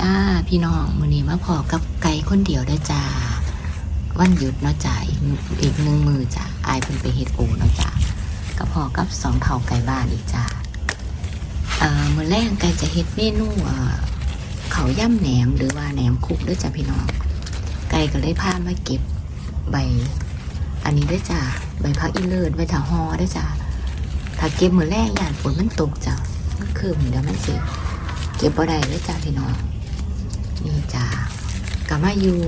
จ้าพี่น้องมือนี้มาพอกับไก่คนเดียวได้จ้า วันหยุดเนาะจ้าอีกอีกหนึ่งมือจ้าอายเพิ่นไปเฮ็ดโอเนาะจ้าก็พอกับสองเท่าไก่บ้านอีกจ้าเอ่อมือแรกไก่จะเฮ็ดเมนูเอ่อเขาย่ำแหนมหรือว่าแหนมคุกด้อจ้าพี่น้อง ไก่ก็เลยพามาเก็บใบ อันนี้ด้อจ้าใบพักอีเลิศไว้ถ้าห่อด้อจ้าถ้าเก็บมือแรกย่านฝนมันตกจ้ามันคืมเดี๋ยวมันสิเก็บบ่ได้เลยจ้าพี่น้อง นี่จ้ากะมาอยู่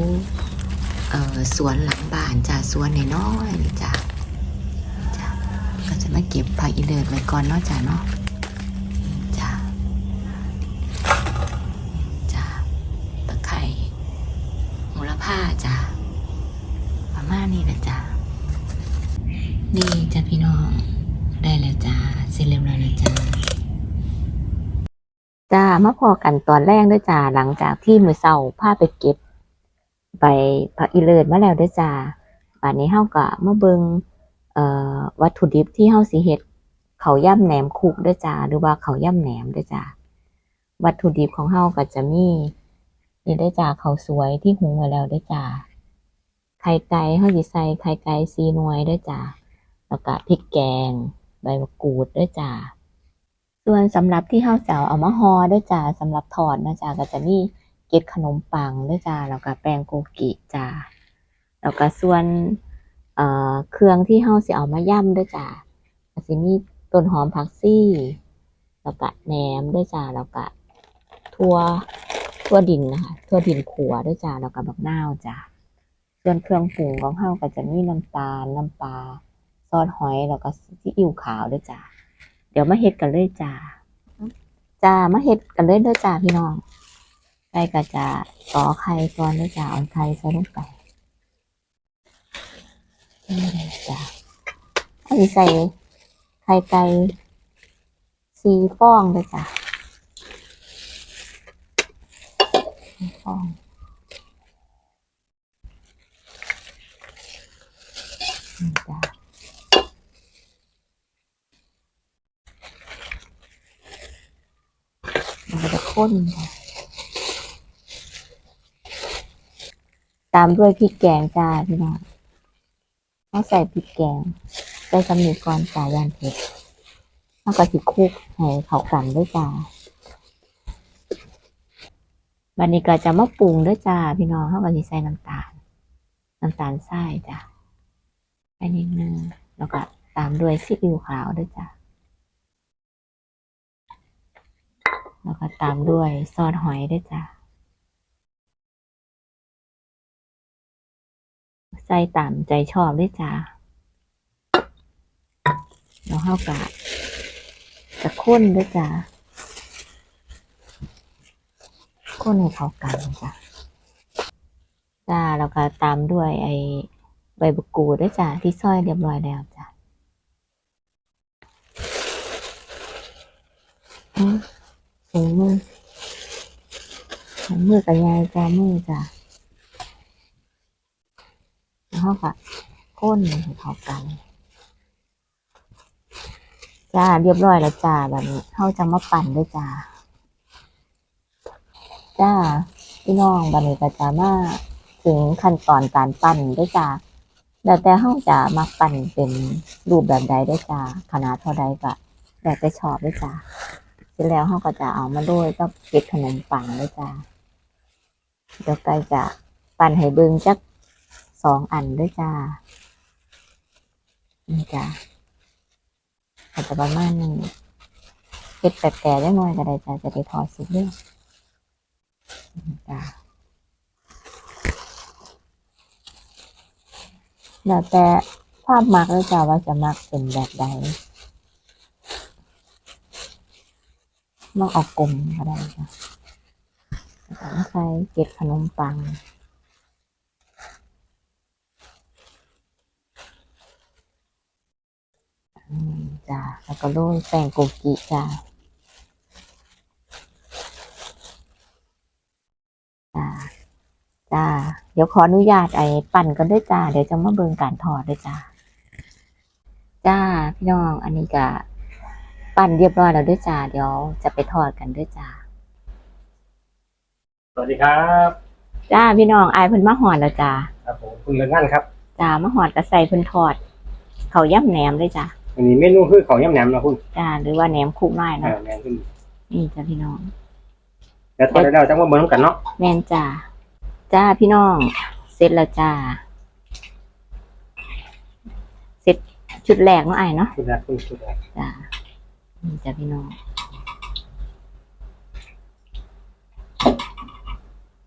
เอ่อสวนหลังบ้านจ้าสวนน้อยๆนี่จ้าจ้าก็จะมาเก็บผักอีเลิศไว้ก่อนเนาะจ้าเนาะจ้าจ้าตะไคร้โหระพาจ้าประมาณนี้นะจ้านี่องได้แล้วจ้าเสร็จเรียบร้อยแล้วจ้า จ้า มาพอกันตอนแรกด้วยจ้าหลังจากที่มือเศร้าพาไปเก็บใบผักอีเลิศมาแล้วด้วยจ้าป่านนี้เฮาก็มาเบิงเอ่อวัตถุดิบที่เฮาสิเฮ็ดเขาย่ำแหนมคุกด้วยจ้าหรือว่าเขาย่ำแหนมด้วยจ้าวัตถุดิบของเฮาก็จะมีนี่ด้วยจ้าเขาสวยที่หุงไว้แล้วด้วยจ้าไข่ไก่เฮาสิใส่ไข่ไก่ซีหน่วยด้วยจ้าแล้วก็พริกแกง ใบมะกรูดด้วยจ้า ส่วนสำหรับที่เฮาจะเอาเอามาห่อด้วยจ้าสำหรับทอดนะจ้าก็จะมีเกล็ดขนมปังด้วยจ้าแล้วก็แป้งโกกิจ้าแล้วก็ส่วนเอ่อเครื่องที่เฮาสิเอามาย่ำด้วยจ้าก็สิมีต้นหอมผักซี่แล้วก็แหนมด้วยจ้าแล้วก็ทั่วทั่วดินนะคะทั่วดินขัวด้วยจ้าแล้วก็บักนาวจ้าส่วนเครื่องปรุงของเฮาก็จะมีน้ำตาลน้ำปลาซอสหอยแล้วก็ซีอิ๊วขาวด้วยจ้า ดี๋ยวมาเฮ็ดกันเลยจ้าจ้ามาเฮ็ดกันเลยเด้อจ้าพี่น้องไก่ก็จะต่อไข่ก่อนเด้อจ้าเอาไข่ใส่ลงไปจ้าอันนี้ใส่ไข่ไก่สี่ฟองเด้อจ้าฟองจ้า มันก็จะ ข้นค่ะตามด้วยพริกแกงจ้าพี่น้องต้องใส่พริกแกงใส่สำนีก่อนจ้ายานเผ็ดแล้วก็สิคุกให้เขากันด้วยจ้าบันนี้ก็จะมาปรุงด้วยจ้าพี่น้องเขาก็สิใส่น้ำตาล น้ำตาลทรายจ้าไปนิดนึงแล้วก็ตามด้วยซีอิ๊วขาวด้วยจ้า แล้วก็ตามด้วยซอสหอยด้วยจ้ะ ใส่ตามใจชอบด้วยจ้ะแล้วเข้ากะจะข้นด้วยจ้ะข้นให้เข้ากันจ้ะจ้าแล้วก็ตามด้วยไอ้ใบบุกูด้วยจ้ะที่ซอยเรียบร้อยแล้วจ้ะอื มือมือกับยายจามือจ้ะแล้วเขาก็ก้นให้เขากัน จ้าเรียบร้อยแล้วจ้าแบบนี้เขาจะมาปั่นด้วยจ้าจ้าพี่น้องบันนี้ก็จะมาถึงขั้นตอนการปั่นด้วยจ้าแล้วแต่เขาจะมาปั่นเป็นรูปแบบใดด้วยจ้าขนาดเท่าใดก็แล้วแต่ชอบด้วยจ้า เสร็จแล้วเขาก็จะเอามาโรยก็เก็บขนมปังด้วยจ้าเดี๋ยวไกลจะปั่นให้เบิงจักสองอันด้วยจ้านี่จ้าอาจจะประมาณนี้เก็บแปลกๆได้หน่อยก็ได้จ้าจะได้ทอดสุกเรื่องนี่จ้าแล้วแต่ภาพมักเลยจ้าว่าจะมักเป็นแบบใด ลองเอากลมก็ได้ค่ะแล้วก็ใส่เกล็ดขนมปังจ้าแล้วก็โรยแป้งโกกิจ้าจ้าจ้า เดี๋ยวขออนุญาตไอ้ปั่นกันด้วยจ้า เดี๋ยวจะมาเบิ่งการทอดด้วยจ้า จ้า พี่น้อง อันนี้ก็ ปั่นเรียบร้อยแล้วด้วยจ้าเดี๋ยวจะไปทอดกันด้วยจ้าสวัสดีครับ จ้าพี่น้องอายเพิ่นมาหอดแล้วจ้าครับผมคุณเลิงงานครับจ้ามาหอดกระใส่เพิ่นทอด เขาวย่ำแหนมเลยจ้าอันนี้เมนูคือเขาวย่ำแหนมนะคุณจ้าหรือว่าแหนมคุกไม้เอเนาะอแหนมคุณนี่จ้าพี่น้องเดี๋ยวทอดได้แล้วจังว่าเบิ้งกันเนาะแม่นจ้าจ้าพี่น้อง เสร็จแล้วจ้าเสร็จชุดแรกเนาะไอ้ายเนาะคุณแรกคุณคุณแรกจ้า นี่จ้าพี่น้อง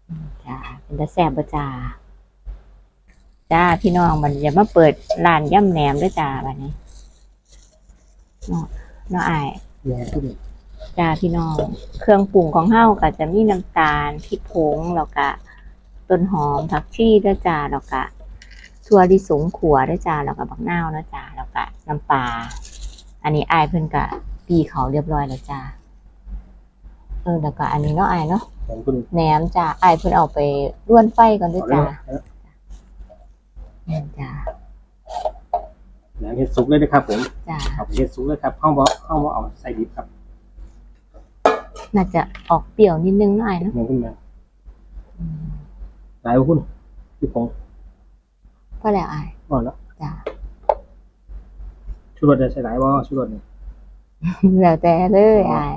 อืมจ้าเป็นตาแซ่บบ่จ้าจ้าพี่น้องมันจะมาเปิดร้านย่ำแหนมด้วยจ้าบัดนี้เนาะเนาะไอ้ายแหนมคุณจ้าพี่น้อง เครื่องปรุงของเฮาก็จะมีน้ำตาลพริกผงแล้วก็ต้นหอมผักชีด้วยจ้าแล้วก็ถั่วลิสงขัวด้วยจ้าแล้วก็บักนาวนะจ้าแล้วก็น้ำปลาอันนี้อายเพิ่นก็ ปีเขาเรียบร้อยแล้วจ้าเออแล้วก็อันนี้เนาะอายเนาะแหนมคุณแหนมจ้าอายเพิ่นเอาไปร่วนไฟก่อนด้วยจ้าแม่นจ้าแหนมเห็ดสุกเลยนะครับผมจ้าเอาไปเห็ดสุกเลยครับข้าวบ่ข้าวบ่เอาใส่ดิบครับน่าจะออกเปรี้ยวนิดนึงเนาะอายเนาะแหนมคุณแม่อืมหลายกว่าคุณพี่พงศ์พอแล้วอายก่อนแล้วจ้าชูรสได้ใส่หลายบ่ชูรสนี่ แล้วแต่เลยอาย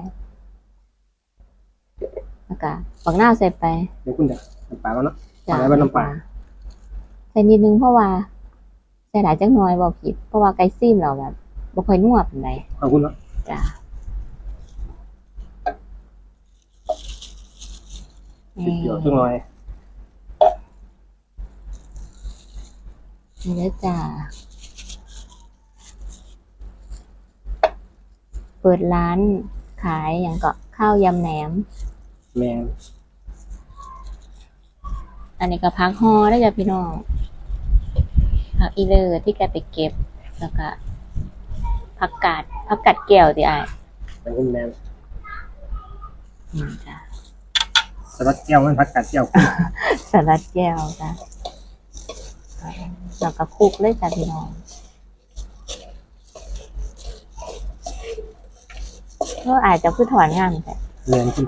แล้วก็บักหน้าวใส่ไปเดี๋ยวคุณจะน้ำปลาแล้วเนาะจ้ะอะไรบ้างน้ำปลาใส่นิดนึงเพราะว่าใส่หลายจักหน้อยบอกผิด เพราะว่าไก่ซีมเราแบบบ่ค่อยนัวปานใดขอบคุณเนาะจ้ะติดเดียวจังหน่อยนี่แล้วจ้ะ เปิดร้านขายอย่างก็ข้าวยำแหนม แมงอันนี้ก็พักฮอได้จ้ะพี่น้องพักอีเลอร์ที่แกไปเก็บแล้วก็ผักกาดผักกาดแก้วที่อายแหนมคุณแมงอืมจ้ะสลัดแก้วมันผัดกาดแก้วคุณสลัดแก้วจ้ะแล้วก็คลุกเลยจ้ะพี่น้อง ก็อาจจะพูดถอนงานแต่แมงคุณ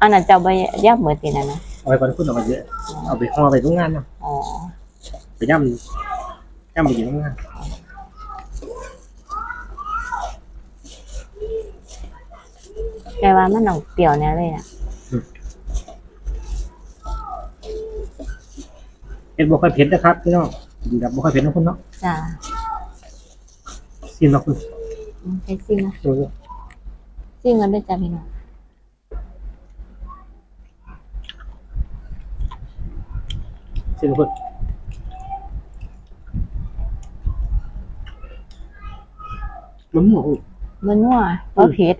อันนั้นจะเอาไปยับเหมือนตีนะนะเอาไปก่อนคุณเอาไปเยอะเอาไปห่อไปทุกงานเนาะอ๋อไปย่ำย่ำไปกินทุกงานแกว่ามันหนองเปรี้ยวเนี่ยเลยอะเผ็ดบ่ค่อยเผ็ดนะครับพี่น้องกินแบบบ่ค่อยเผ็ดนะคุณเนาะจ้ะซิมเนาะคุณอืมไปซิ่งนะดูดู ซิ่งกันด้วยจ้ะพี่น้องซิมคุณมันหมูมันนัวเพราะเผ็ด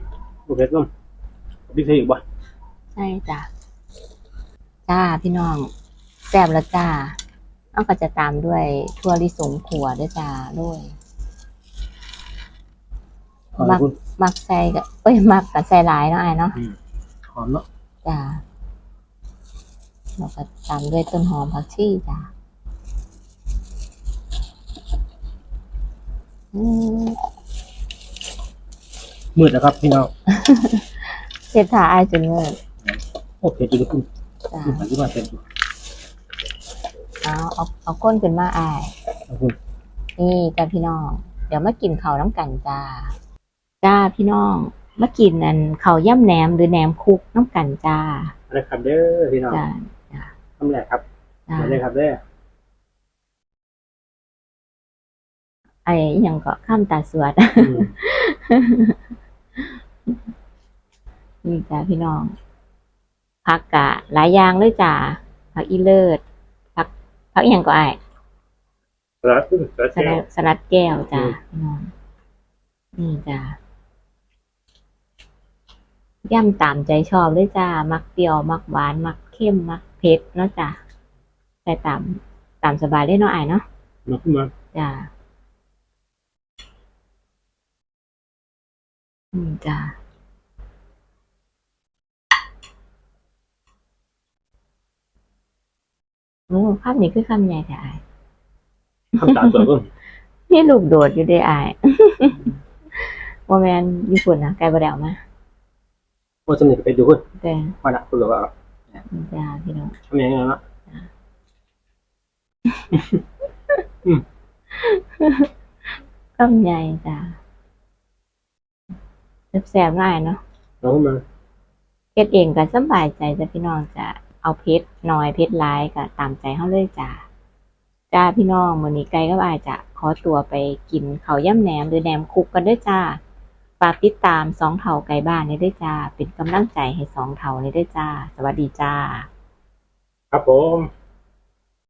บ่เผ็ดน้ำบิ๊กใส่อีกบ่ใช่จ้ะจ้าพี่น้องแซ่บแล้วจ้าเอาก็จะตามด้วยทั่วลิสงขัวด้วยจ้าด้วยหอ มคุณมักใส่กับเอ้ยมักกับใส่หลายเนาะไอ้ายเนาะหอมเนาะจ้าแล้วก็ตามด้วยต้นหอมผักชีจ้าอืมมืดแล้วครับพี่น้องเผ็ดถ่าไอายจนเมื่อโอ้เผ็ดจริงคุณจ้าคุณหันขึ้นมาเผ็ดอยู่เอาเอาเอาก้นขึ้นมาไอายเอาคุณ นี่จ้าพี่น้อง เดี๋ยวมากินข้าวน้ำกันจ้า จ้าพี่น้องมากินอันข้าวย่ำแหนมหรือแหนมคุกน้ำกันจ้าอะไรครับเด้อพี่น้องจ้าทำแหละครับจ้ามาเลยครับเด้อไอ้อิหยังก็ข้ามตาสวดอืมนี่จ้าพี่น้องผักกะหลายอย่างเลยจ้าผักอีเลิศผักผักอหย่างก็ไอ้ายสลัดคุณสลัดสแก้ลัวดสลัดแก้วจ้าอืมพี่น้องนี่จ้า ย่ำตามใจชอบเลยจ้า มักเปรี้ยว มักหวาน มักเข้ม มักเผ็ดเนาะจ้าใส่ตามตามสบายเลยเนาะไอ้ายเนาะมาขึ้นมาจ้าอืมจ้าโอ้ภาพนี้คือคำใหญ่แต่อายทำตามตัวคุณนี่ลูกโดดอยู่ได้อายโมแมนญี่ปุ่นนะไกลบะเดวมา ว่าสนิทไปดูคุณแต่มาละคุณบอกว่าอนี่จ้าพี่น้องทำอย่างนี้เนาะกำใหญ่จ้าแซ่บๆง่ายเนาะเราขึ้นมาเฮ็ดเองก็สำบายใจจ้ะพี่น้องจะเอาเพชรน้อยเพชรหลายก็ตามใจเฮาเลยจ้าจ้าพี่น้องมื้อนี้ไก่กับอายจะขอตัวไปกินข้าวย่ำแหนมหรือแหนมคุกกันเด้อจ้า ฝากติดตามสองเท่าไก่บ้านในด้วยจ้า เป็นกำลังใจให้สองเท่านี้ด้วยจ้า สวัสดีจ้า ครับผม